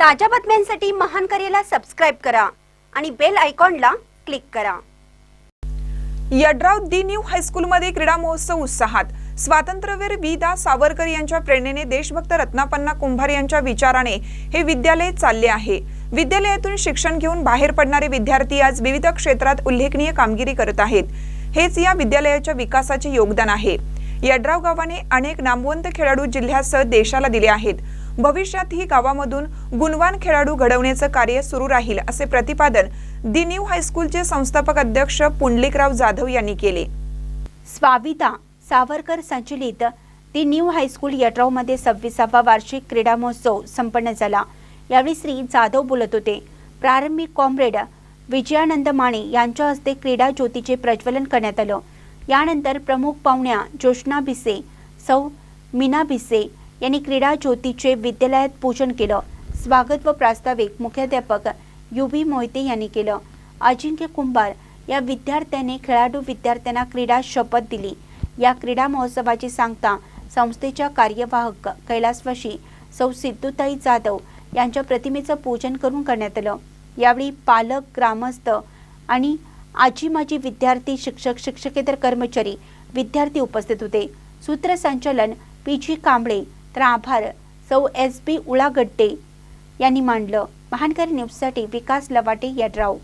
ताज्या बातम्यांसाठी महान करेला सबस्क्राईब करा आणि बेल आयकॉनला क्लिक करा. यड्राव दी न्यू हायस्कूलमध्ये क्रीडा महोत्सव उत्साहात. स्वातंत्र्यवीर बी दा. सावरकर यांच्या प्रेरणेने देशभक्त रत्नापन्ना कुंभार यांच्या विचाराने हे विद्यालय चालले आहे. विद्यालयातून शिक्षण घेऊन बाहेर पडणारे विद्यार्थी आज विविध क्षेत्रात उल्लेखनीय कामगिरी करत आहेत. हेच या विद्यालयाच्या विकासाचे योगदान आहे. यड्राव गावाने अनेक नामवंत खेळाडू जिल्ह्यासह देशाला दिले आहेत. भविष्यातही गावामधून गुणवान खेळाडू घडवण्याचं कार्य सुरू राहील असे प्रतिपादन दि न्यू हायस्कूलचे संस्थापक अध्यक्ष पुंडलिकराव जाधव यांनी केले. स्वाविता सावरकर संचलित दी न्यू हायस्कूल यड्रावमध्ये सव्वीसावा वार्षिक क्रीडा महोत्सव संपन्न झाला. यावेळी श्री जाधव बोलत होते. प्रारंभिक कॉम्रेड विजयानंद माने यांच्या हस्ते क्रीडा ज्योतीचे प्रज्वलन करण्यात आलं. यानंतर प्रमुख पाहुण्या जोशना भिसे सौ मीना भिसे यांनी क्रीडा ज्योतीचे विद्यालयात पूजन केलं. स्वागत व प्रास्ताविक मुख्याध्यापक यू बी मोहिते यांनी केलं. अजिंक्य कुंभार या विद्यार्थ्याने खेळाडू विद्यार्थ्यांना क्रीडा शपथ दिली. या क्रीडा महोत्सवाची सांगता संस्थेच्या कार्यवाहक कैलासवाशी सौ सिद्धूताई जाधव यांच्या प्रतिमेचं पूजन करून करण्यात आलं. यावेळी पालक ग्रामस्थ आणि आजी माजी विद्यार्थी शिक्षक शिक्षकेतर कर्मचारी विद्यार्थी उपस्थित होते. सूत्रसंचालन पी जी कांबळे तर आभार. सौ एस बी उळागड्डे यांनी मांडलं. महानकरी न्यूजसाठी विकास लवाटे यड्राव.